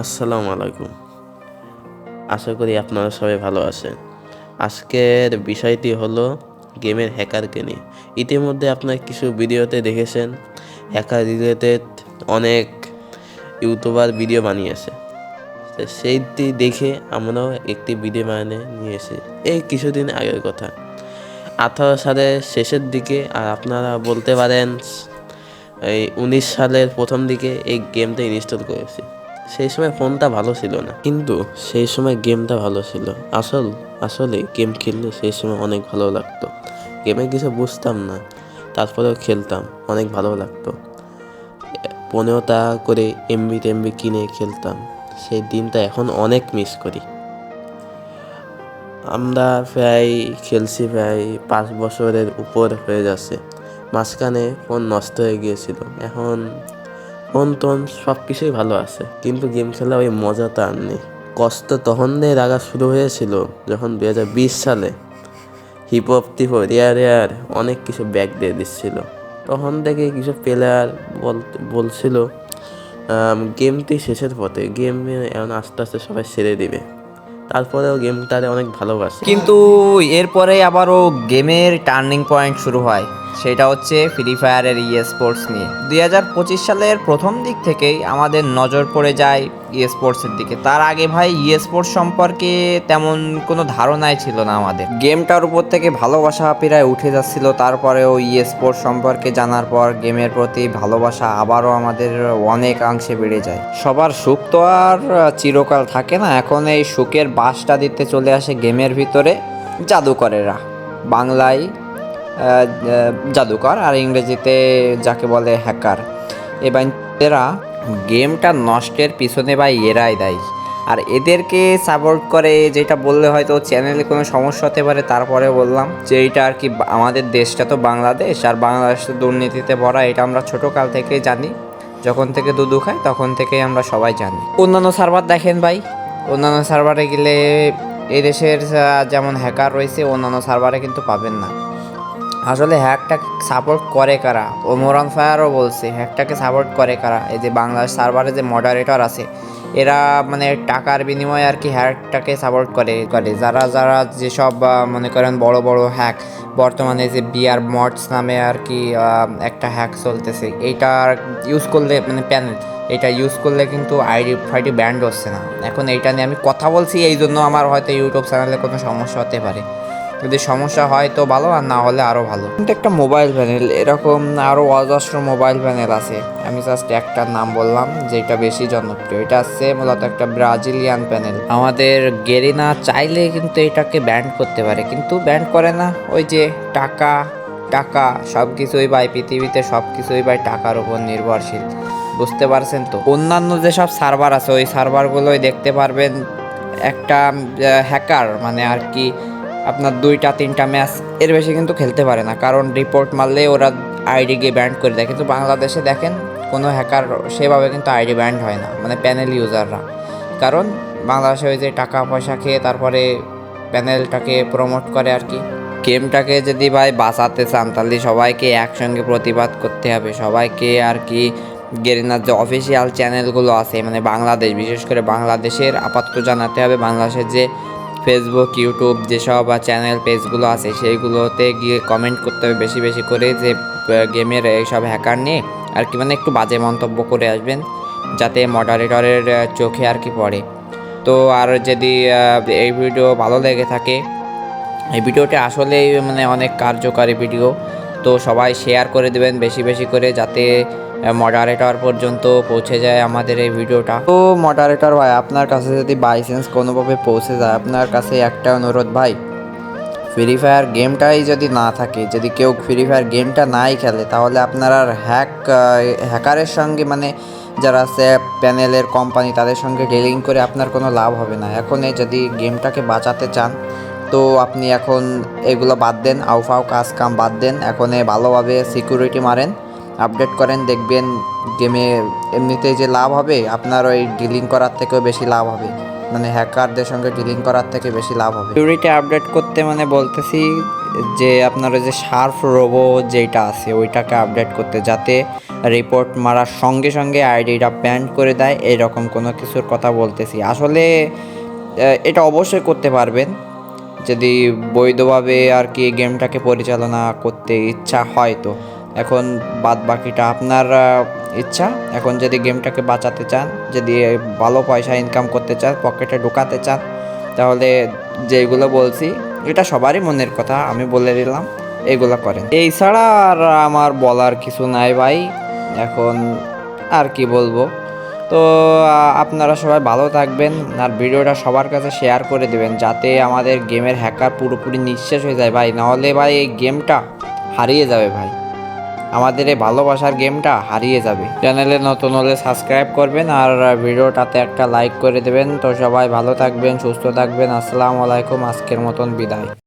আসসালামু আলাইকুম। আশা করি আপনারা সবাই ভালো আছেন। আজকের বিষয়টি হলো গেমের হ্যাকারকে নিয়ে। ইতিমধ্যে আপনার কিছু ভিডিওতে দেখেছেন, হ্যাকার রিলেটেড অনেক ইউটিউবার ভিডিও বানিয়েছে। সেইটি দেখে আমরাও একটি ভিডিও বানিয়ে নিয়েছি। এই কিছুদিন আগের কথা। আঠারো সালের শেষের দিকে, আর আপনারা বলতে পারেন, এই উনিশ সালের প্রথম দিকে এই গেমটা ইনস্টল করেছি। সেই সময় ফোনটা ভালো ছিল না। কিন্তু সেই সময় গেমটা ভালো ছিল। আসল, আসলে গেম খেললে সেই সময় অনেক ভালো লাগতো। গেমে কিছু বুঝতাম না। তারপরেও খেলতাম, অনেক ভালো লাগতো। পনেরো টাকা করে এমবি টেমবি কিনে খেলতাম। সেই দিনটা এখন অনেক মিস করি। আমরা প্রায়, খেলছি প্রায় পাঁচ বছরের উপর হয়ে যাচ্ছে। মাঝখানে ফোন নষ্ট হয়ে গিয়েছিল। এখন ফোন টোন সব কিছুই ভালো আছে। কিন্তু গেম খেলা ওই মজাটা আর নেই। কষ্ট তখন দিয়ে লাগা শুরু হয়েছিল যখন দু হাজার বিশ সালে hip hop tip rare rare অনেক কিছু ব্যাগ দিয়ে দিচ্ছিল। তখন থেকে কিছু প্লেয়ার বলছিল গেমটি শেষের পথে গেম এখন আস্তে আস্তে সবাই ছেড়ে দিবে। তারপরেও গেমটারে অনেক ভালোবাসে। কিন্তু এরপরে আবারও গেমের টার্নিং পয়েন্ট শুরু হয়। সেটা হচ্ছে ফ্রি ফায়ারের ই স্পোর্টস নিয়ে। দুই হাজার পঁচিশ সালের প্রথম দিক থেকেই আমাদের নজর পড়ে যায় ই স্পোর্টসের দিকে। তার আগে ভাই ই স্পোর্টস সম্পর্কে তেমন কোনো ধারণাই ছিল না আমাদের। গেমটার উপর থেকে ভালোবাসা প্রায় উঠে যাচ্ছিল, তারপরেও ই স্পোর্টস সম্পর্কে জানার পর গেমের প্রতি ভালোবাসা আবারও আমাদের অনেকাংশে বেড়ে যায়। সবার সুখ তো আর চিরকাল থাকে না, এখন এই সুখের বাসটা দিতে চলে আসে গেমের ভিতরে জাদুকরেরা। বাংলায় জাদুকর আর ইংরেজিতে যাকে বলে হ্যাকার। এবার এরা গেমটা নষ্টের পিছনে বা এরাই দায়ী। আর এদেরকে সাপোর্ট করে, যেটা বললে হয়তো চ্যানেলে কোনো সমস্যা হতে পারে তারপরে বললাম যে এটা আর কি আমাদের দেশটা তো বাংলাদেশ, আর বাংলাদেশ তো দুর্নীতিতে ভরা, এটা আমরা ছোটোকাল থেকেই জানি। যখন থেকে দুধু খাই তখন থেকেই আমরা সবাই জানি। অন্যান্য সার্ভার দেখেন ভাই, অন্যান্য সার্ভারে গেলে এদেশের যেমন হ্যাকার রয়েছে, অন্যান্য সার্ভারে কিন্তু পাবেন না। আসলে হ্যাকটা সাপোর্ট করে কারা? ওমরান ফায়ারও বলছে হ্যাকটাকে সাপোর্ট করে কারা? এই যে বাংলাদেশ সার্ভারে যে মডারেটর আছে, এরা মানে টাকার বিনিময়ে আর কি হ্যাকটাকে সাপোর্ট করে করে। যারা যারা যেসব মনে করেন বড় বড় হ্যাক বর্তমানে যে বিআর মডস নামে আর কি একটা হ্যাক চলতেছে, এইটা ইউজ করলে মানে প্যানেল এটা ইউজ করলে কিন্তু আইডি ফাইডি ব্যান্ড হচ্ছে না। এখন এইটা নিয়ে আমি কথা বলছি এই জন্য আমার হয়তো ইউটিউব চ্যানেলে কোনো সমস্যা হতে পারে। যদি সমস্যা হয় তো ভালো, আর না হলে আরও ভালো। কিন্তু একটা মোবাইল প্যানেল এরকম আরও অজস্র মোবাইল প্যানেল আছে। আমি জাস্ট একটার নাম বললাম, যেটা বেশি জনপ্রিয়। এটা হচ্ছে মূলত একটা ব্রাজিলিয়ান প্যানেল আমাদের গেরিনা চাইলে কিন্তু এটাকে ব্যান্ড করতে পারে, কিন্তু ব্যান্ড করে না। ওই যে টাকা টাকা সব কিছুই ভাই পৃথিবীতে সব কিছুই ভাই টাকার উপর নির্ভরশীল। বুঝতে পারছেন তো? অন্যান্য যেসব সার্ভার আছে, ওই সার্ভারগুলোই দেখতে পারবেন। একটা হ্যাকার মানে আর কি আপনার দুইটা, তিনটা ম্যাচ এর বেশি কিন্তু খেলতে পারে না। কারণ রিপোর্ট মারলে ওরা আইডি গিয়ে ব্যান্ড করে দেয়। কিন্তু বাংলাদেশে দেখেন, কোনো হ্যাকার সেভাবে কিন্তু আইডি ব্যান্ড হয় না। মানে প্যানেল ইউজাররা কারণ বাংলাদেশে ওই যে টাকা পয়সা খেয়ে তারপরে প্যানেলটাকে প্রমোট করে আর কি। গেমটাকে যদি ভাই বাঁচাতে চান, তাহলে সবাইকে একসঙ্গে প্রতিবাদ করতে হবে। সবাইকে আর কি গেরিনার যে অফিসিয়াল চ্যানেলগুলো আছে মানে বাংলাদেশ, বিশেষ করে বাংলাদেশের আপাতত জানাতে হবে। বাংলাদেশের যে ফেসবুক ইউটিউব যেসব চ্যানেল পেজগুলো আছে, সেইগুলোতে গিয়ে কমেন্ট করতে হবে বেশি বেশি করে যে গেমের এইসব হ্যাকার নিয়ে। আর কি মানে একটু বাজে মন্তব্য করে আসবেন, যাতে মডারেটরের চোখে আর কি পড়ে। তো আর যদি এই ভিডিও ভালো লেগে থাকে, এই ভিডিওটি আসলেই মানে অনেক কার্যকারী ভিডিও তো সবাই শেয়ার করে দেবেন, বেশি বেশি করে, যাতে মডারেটর পর্যন্ত পৌঁছে যায় আমাদের এই ভিডিওটা। তো মডারেটর ভাই, আপনার কাছে যদি বাই চান্স কোনোভাবে পৌঁছে যায়, আপনার কাছে একটা অনুরোধ ভাই ফ্রি ফায়ার গেমটাই যদি না থাকে, যদি কেউ ফ্রি ফায়ার গেমটা নাই খেলে, তাহলে আপনার আর হ্যাক হ্যাকারের সঙ্গে মানে যারা আছে প্যানেলের কোম্পানি তাদের সঙ্গে ডিলিং করে আপনার কোনো লাভ হবে না। এখন যদি গেমটাকে বাঁচাতে চান, তো আপনি এখন এগুলো বাদ দেন আউফাও কাজ কাম বাদ দেন। এখন ভালোভাবে সিকিউরিটি মারেন। আপডেট করেন, দেখবেন গেমে এমনিতে যে লাভ হবে, আপনার ওই ডিলিং করার থেকেও বেশি লাভ হবে। মানে হ্যাকারদের সঙ্গে ডিলিং করার থেকে বেশি লাভ হবে। সিকিউরিটি আপডেট করতে মানে বলতেছি যে আপনার ওই যে শার্প রোবো যেটা আছে, ওইটাকে আপডেট করতে যাতে রিপোর্ট মারার সঙ্গে সঙ্গে আইডিটা ব্যান্ড করে দেয়, এরকম কোনো কিছুর কথা বলতেছি। আসলে এটা অবশ্যই করতে পারবেন। যদি বৈধভাবে আর কি গেমটাকে পরিচালনা করতে ইচ্ছা হয় তো। এখন বাদ বাকিটা আপনার ইচ্ছা। এখন যদি গেমটাকে বাঁচাতে চান, যদি ভালো পয়সা ইনকাম করতে চান, পকেটে ঢোকাতে চান, তাহলে যেগুলো বলছি, এটা সবারই মনের কথা, আমি বলে দিলাম, এগুলো করেন। এই ছাড়া আর আমার বলার কিছু নাই ভাই। এখন আর কি বলব? তো আপনারা সবাই ভালো থাকবেন, আর ভিডিওটা সবার কাছে শেয়ার করে দেবেন, যাতে আমাদের গেমের হ্যাকার পুরোপুরি নিঃশেষ হয়ে যায় ভাই। নাহলে ভাই এই গেমটা হারিয়ে যাবে ভাই। আমাদের এই ভালোবাসার গেমটা হারিয়ে যাবে। চ্যানেলে নতুন হলে সাবস্ক্রাইব করবেন আর ভিডিওটাতে একটা লাইক করে দেবেন। তো সবাই ভালো থাকবেন, সুস্থ থাকবেন। আসসালামু আলাইকুম, আজকের মতন বিদায়।